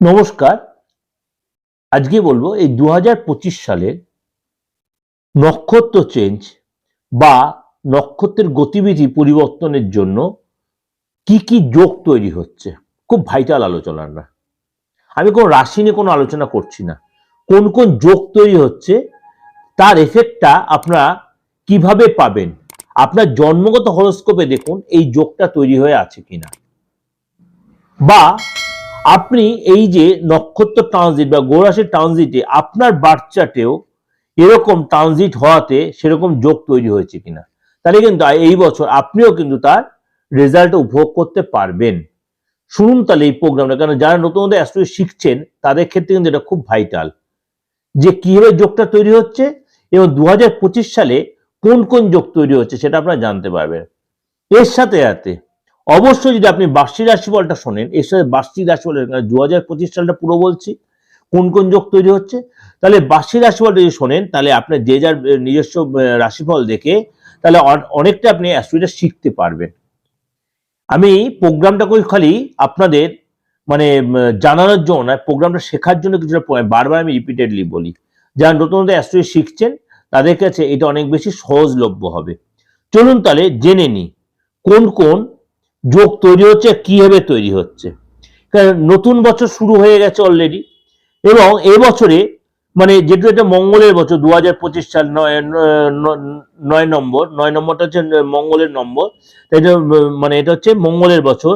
নমস্কার। আজকে বলব এই দু হাজার পঁচিশ সালের নক্ষত্র চেঞ্জ বা নক্ষত্রের গতিবিধি পরিবর্তনের জন্য কি কি যোগ তৈরি হচ্ছে। খুব ভাইটাল আলোচনা না আমি কোনো রাশি নিয়ে কোনো আলোচনা করছি না। কোন কোন যোগ তৈরি হচ্ছে, তার এফেক্টটা আপনারা কীভাবে পাবেন? আপনার জন্মগত হরস্কোপে দেখুন এই যোগটা তৈরি হয়ে আছে কিনা। বা আপনি এই যে নক্ষত্র ট্রানজিট বা গোরাশির ট্রানজিটে আপনার বার্থ চার্টেও এরকম ট্রানজিট হওয়াতে সেরকম যোগ তৈরি হয়েছে কিনা, তাহলে কিন্তু এই বছর আপনিও কিন্তু তার রেজাল্ট উপভোগ করতে পারবেন। শুনুন তাহলে এই প্রোগ্রামটা কারণ যারা নতুন নতুন অ্যাস্ট্রোলজি শিখছেন, তাদের ক্ষেত্রে কিন্তু এটা খুব ভাইটাল যে কীভাবে যোগটা তৈরি হচ্ছে এবং দু হাজার পঁচিশ সালে কোন কোন যোগ তৈরি হচ্ছে সেটা আপনারা জানতে পারবেন। এর সাথে সাথে অবশ্যই যদি আপনি বার্ষিক রাশিফলটা শোনেন, এর সাথে বার্ষিক রাশিফল দু হাজার পঁচিশ সালটা পুরো বলছি, কোন কোন যোগ তৈরি হচ্ছে, তাহলে বার্ষিক রাশিফলটা যদি শোনেন, তাহলে আপনার যে যার নিজস্ব রাশিফল দেখে, তাহলে অনেকটা আপনি অ্যাস্ট্রোলজিটা শিখতে পারবেন। আমি প্রোগ্রামটা করি খালি আপনাদের মানে জানানোর জন্য নয় প্রোগ্রামটা শেখার জন্য কিছুটা বারবার আমি রিপিটেডলি বলি। যারা নতুন নতুন অ্যাস্ট্রোলজি শিখছেন, তাদের কাছে এটা অনেক বেশি সহজলভ্য হবে। চলুন তাহলে জেনে নিই, কোন কোন যোগ তৈরি হচ্ছে কীভাবে তৈরি হচ্ছে? কারণ নতুন বছর শুরু হয়ে গেছে অলরেডি এবং এই বছরে মানে যেটা এটা মঙ্গলের বছর দু হাজার পঁচিশ সাল নয় নয় নম্বর নয় নম্বরটা হচ্ছে মঙ্গলের নম্বর এটা, মানে এটা হচ্ছে মঙ্গলের বছর।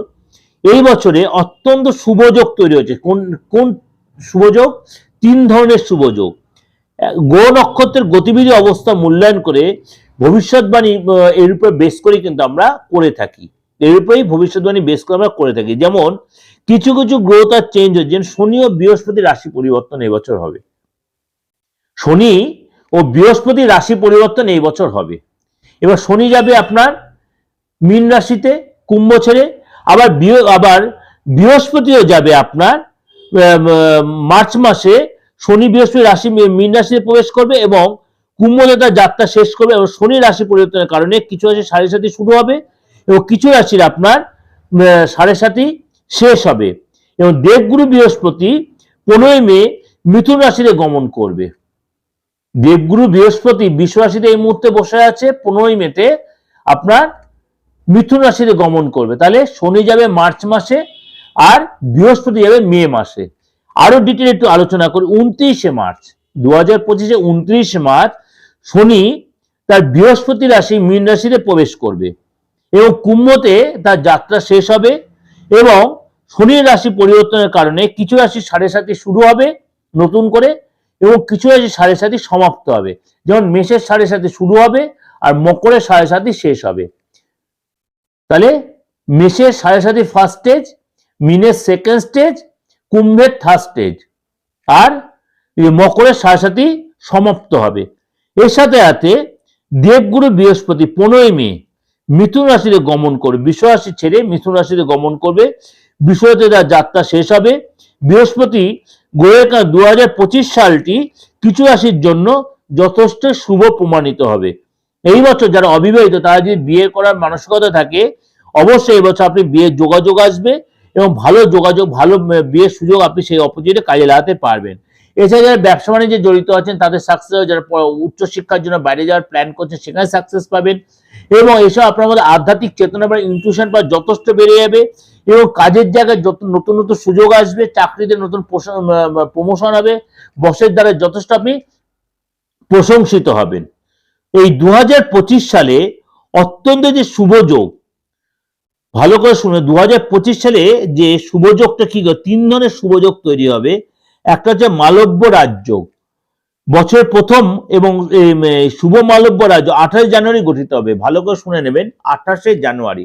এই বছরে অত্যন্ত শুভযোগ তৈরি হচ্ছে কোন কোন শুভযোগ তিন ধরনের শুভযোগ গ্রহ নক্ষত্রের গতিবিধি অবস্থা মূল্যায়ন করে ভবিষ্যৎবাণী এর উপর বেস করে কিন্তু আমরা করে থাকি। এর উপরেই ভবিষ্যৎবাণী বেস করে আমরা করে থাকি। যেমন, কিছু কিছু গ্রহ তার চেঞ্জ হচ্ছে। শনি ও বৃহস্পতি রাশি পরিবর্তন বছর হবে। শনি ও বৃহস্পতি রাশি পরিবর্তন এই বছর হবে। এবার শনি যাবে আপনার মীন রাশিতে, কুম্ভ ছেড়ে। আবার আবার বৃহস্পতিও যাবে আপনার মার্চ মাসে শনি বৃহস্পতি রাশি মীন রাশিতে প্রবেশ করবে এবং কুম্ভতে তার যাত্রা শেষ করবে। এবং শনি রাশি পরিবর্তনের কারণে কিছু রাশি সাড়ে সাথে শুরু হবে। এবং কিছু রাশির আপনার সাড়ে সাতই শেষ হবে। এবং দেবগুরু বৃহস্পতি পনেরোই মে মিথুন রাশিতে গমন করবে। দেবগুরু বৃহস্পতি বিশ্ব রাশিতে এই মুহূর্তে বসে আছে, পনেরোই মেতে আপনার মিথুন রাশিতে গমন করবে। তাহলে শনি যাবে মার্চ মাসে আর বৃহস্পতি যাবে মে মাসে। আরও ডিটেল একটু আলোচনা করি। উনত্রিশে মার্চ দু হাজার পঁচিশে উনত্রিশে মার্চ শনি তার বৃহস্পতি রাশি মীন রাশিতে প্রবেশ করবে। এবং কুম্ভতে তার যাত্রা শেষ হবে এবং শনির রাশি পরিবর্তনের কারণে কিছু রাশি সাড়ে সাথে শুরু হবে নতুন করে এবং কিছু রাশি সাড়ে সাথে সমাপ্ত হবে। যেমন মেষের সাড়ে সাথে শুরু হবে আর মকরের সাড়ে সাথে শেষ হবে। তাহলে মেষের সাড়ে সাথে ফার্স্ট স্টেজ মিনের সেকেন্ড স্টেজ কুম্ভের থার্ড স্টেজ আর মকরের সাড়ে সাথে সমাপ্ত হবে। এর সাথে সাথে দেবগুরু বৃহস্পতি পনেরোই মে মিথুন রাশিতে গমন করবে। বিশ্ব রাশি ছেড়ে মিথুন রাশিতে গমন করবে। বিষয়তে তার যাত্রা শেষ হবে। বৃহস্পতি গোয়েকা দু পঁচিশ সালটি কিছু রাশির জন্য যথেষ্ট শুভ প্রমাণিত হবে। এই বছর যারা অবিবাহিত, তারা যদি বিয়ে করার মানসিকতা থাকে, অবশ্যই এই বছর আপনি বিয়ের যোগাযোগ আসবে এবং ভালো যোগাযোগ, ভালো বিয়ের সুযোগ আপনি সেই অপরচুনিটি কাজে লাগাতে পারবেন। এছাড়া যারা ব্যবসা বাণিজ্যে জড়িত আছেন, তাদের সাকসেস যারা উচ্চশিক্ষার জন্য বাইরে যাওয়ার প্ল্যান করছেন, সেখানে সাকসেস পাবেন। এবং এসব আপনার মধ্যে আধ্যাত্মিক চেতনা বা ইনটিউশন বা যথেষ্ট বেড়ে যাবে এবং কাজের জায়গায় যত নতুন নতুন সুযোগ আসবে, চাকরিতে নতুন প্রমোশন হবে বসের দ্বারা যথেষ্ট আপনি প্রশংসিত হবেন। এই দু হাজার পঁচিশ সালে অত্যন্ত যে শুভযোগ ভালো করে শুনে দু হাজার পঁচিশ সালে যে শুভযোগটা কি? তিন ধরনের শুভযোগ তৈরি হবে। একটা হচ্ছে মালব্য রাজ্য বছরের প্রথম এবং শুভ মালব্য রাজ্য আঠাশ জানুয়ারি গঠিত হবে। ভালো করে শুনে নেবেন, আঠাশে জানুয়ারি।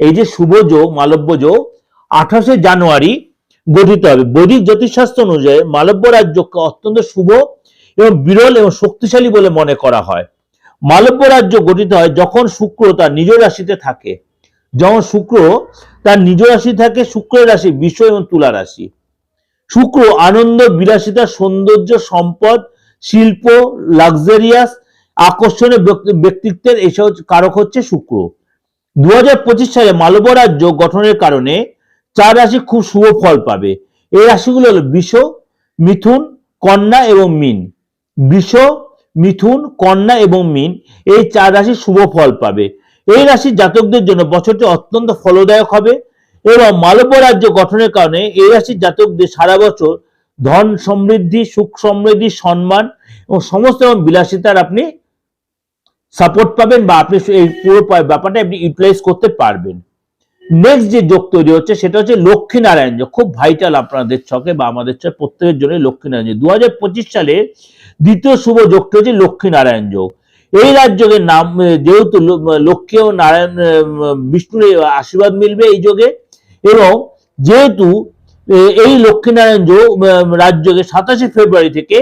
এই যে শুভ যোগ মালব্য যোগ আঠাশে জানুয়ারি গঠিত হবে। বৈদিক জ্যোতিষশাস্ত্র অনুযায়ী মালব্য রাজ্যকে অত্যন্ত শুভ এবং বিরল এবং শক্তিশালী বলে মনে করা হয়। মালব্য রাজ্য গঠিত হয় যখন শুক্র তার নিজ রাশিতে থাকে। যখন শুক্র তার নিজ রাশি থাকে, শুক্রের রাশি বিশ্ব এবং তুলা রাশি। শুক্র আনন্দ, বিলাসিতা, সৌন্দর্য, সম্পদ শিল্প লাক্সারিয়াস আকর্ষণীয় ব্যক্তি- ব্যক্তিত্বের এসব কারক হচ্ছে শুক্র। দু হাজার পঁচিশ সালে মালব্য রাজ্য গঠনের কারণে চার রাশি খুব শুভ ফল পাবে। এই রাশিগুলো হলো বৃষ, মিথুন, কন্যা এবং মিন। বৃষ, মিথুন, কন্যা এবং মিন এই চার রাশি শুভ ফল পাবে। এই রাশির জাতকদের জন্য বছরটি অত্যন্ত ফলদায়ক হবে এবং মালব্য রাজ্য গঠনের কারণে এই রাশির জাতকদের সারা বছর ধন সমৃদ্ধি, সুখ সমৃদ্ধি, সম্মান এবং সমস্ত রকম বিলাসিতার আপনি সাপোর্ট পাবেন বা আপনি এই পুরো ব্যাপারটা আপনি ইউটিলাইজ করতে পারবেন। নেক্সট যে যোগ তৈরি হচ্ছে সেটা হচ্ছে লক্ষ্মী নারায়ণ যোগ। খুব ভাইটাল আপনাদের ছকে বা আমাদের ছকে প্রত্যেকের জন্য লক্ষ্মী নারায়ণ যোগ। দু হাজার পঁচিশ সালে দ্বিতীয় শুভ যোগটা হচ্ছে লক্ষ্মী নারায়ণ যোগ। এই রাজযোগের নাম যেহেতু লক্ষ্মী ও নারায়ণ বিষ্ণুর আশীর্বাদ মিলবে এই যোগে এবং যেহেতু এই লক্ষ্মীনারায়ণ যোগ আহ, রাজযোগে সাতাশে ফেব্রুয়ারি থেকে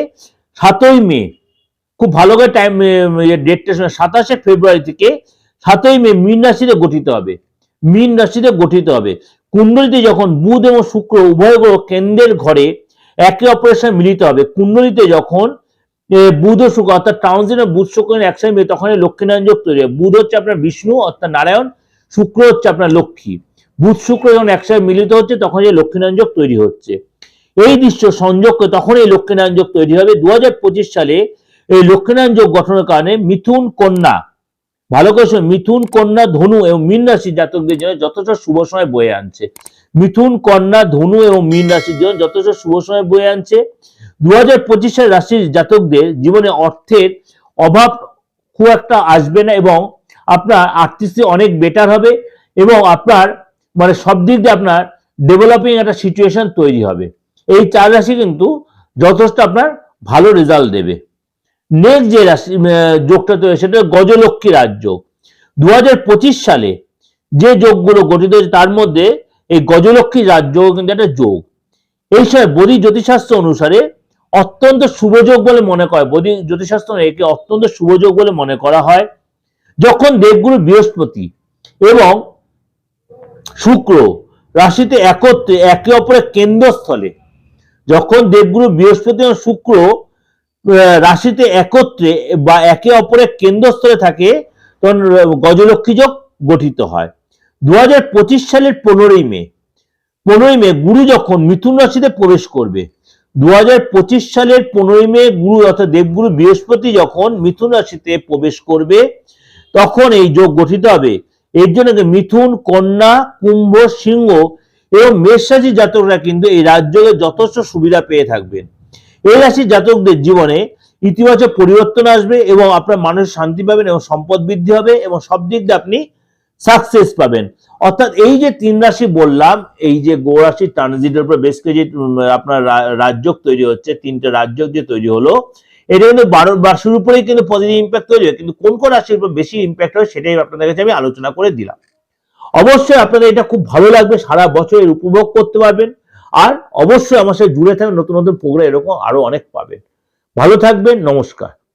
সাতই মে খুব ভালো করে টাইম ডেটটা শুনে সাতাশে ফেব্রুয়ারি থেকে সাতই মে মীন রাশিতে গঠিত হবে। মীন রাশিতে গঠিত হবে। কুণ্ডলিতে যখন বুধ এবং শুক্র উভয় গ্রহ কেন্দ্রের ঘরে একে অপরের সঙ্গে মিলিত হবে কুণ্ডলিতে যখন বুধ ও শুক্র অর্থাৎ ট্রানজিট বুধ শুক্র একসাথে মিলে তখন লক্ষ্মীনারায়ণ যোগ তৈরি হবে। বুধ হচ্ছে আপনার বিষ্ণু অর্থাৎ নারায়ণ শুক্র হচ্ছে আপনার লক্ষ্মী। বুধ শুক্র যখন একসাথে মিলিত হচ্ছে, তখন এই লক্ষ্মীনারায়ণ তৈরি হচ্ছে। এই দৃশ্য সংযোগকে তখন এই লক্ষ্মীনারায়ণ তৈরি হবে। দু হাজার পঁচিশ সালে এই লক্ষ্মীনারায়ণ গঠনের কারণে মিথুন কন্যা, ভালো করে মিথুন কন্যা, ধনু এবং মীন রাশির জাতকদের জন্য যথেষ্ট শুভ সময় বয়ে আনছে। মিথুন কন্যা, ধনু এবং মীন রাশির জন্য যথেষ্ট শুভ সময় বয়ে আনছে। দু হাজার পঁচিশ সালের রাশির জাতকদের জীবনে অর্থের অভাব খুব একটা আসবে না এবং আপনার আর্থিক অনেক বেটার হবে এবং আপনার মানে সব দিক দিয়ে আপনার ডেভেলপিং একটা সিচুয়েশন তৈরি হবে। এই চার রাশি কিন্তু যথেষ্ট আপনার ভালো রেজাল্ট দেবে। নেক্সট যে রাশি যোগটা তৈরি সেটা গজলক্ষ্মী রাজযোগ দু সালে যে যোগগুলো গঠিত হয়েছে, তার মধ্যে এই গজলক্ষ্মী রাজযোগ কিন্তু একটা যোগ। এই সময় বদি জ্যোতিষশাস্ত্র অনুসারে অত্যন্ত শুভযোগ বলে মনে করা বদি জ্যোতিষশাস্ত্র একে অত্যন্ত শুভযোগ বলে মনে করা হয়। যখন দেবগুরু বৃহস্পতি এবং শুক্র রাশিতে একত্রে, একে অপরের কেন্দ্রস্থলে। যখন দেবগুরু বৃহস্পতি এবং শুক্র রাশিতে একত্রে বা একে অপরের কেন্দ্রস্থলে থাকে, তখন গজলক্ষ্মী যোগ গঠিত হয়। দু হাজার পঁচিশ সালের পনেরোই মে পনেরোই মে গুরু যখন মিথুন রাশিতে প্রবেশ করবে দু হাজার পঁচিশ সালের পনেরোই মে গুরু অর্থাৎ দেবগুরু বৃহস্পতি যখন মিথুন রাশিতে প্রবেশ করবে, তখন এই যোগ গঠিত হবে। এর জন্য মিথুন, কন্যা, কুম্ভ, সিংহ এবং মেষ রাশির জাতকরা কিন্তু এই রাজ্যে যথেষ্ট সুবিধা পেয়ে থাকবেন। এই রাশি জাতকদের জীবনে ইতিবাচক পরিবর্তন আসবে এবং আপনার মানুষ শান্তি পাবেন এবং সম্পদ বৃদ্ধি হবে এবং সব দিক দিয়ে আপনি সাকসেস পাবেন। অর্থাৎ এই যে তিন রাশি বললাম, এই যে গো রাশির ট্রানজিটের উপর বেশ কিছু আপনার রা- রাজযোগ তৈরি হচ্ছে, তিনটে রাজযোগ যে তৈরি হলো এটা কিন্তু বারো রাশির উপরেই কিন্তু পজিটিভ ইম্প্যাক্ট তৈরি হয়। কিন্তু কোন কোন রাশির উপর বেশি ইম্প্যাক্ট হয় সেটাই আপনাদের কাছে আমি আলোচনা করে দিলাম। অবশ্যই আপনাদের এটা খুব ভালো লাগবে, সারা বছর এর উপভোগ করতে পারবেন। আর অবশ্যই আমার সাথে জুড়ে থাকবেন নতুন নতুন প্রোগ্রাম এরকম আরও অনেক পাবেন। ভালো থাকবেন, নমস্কার।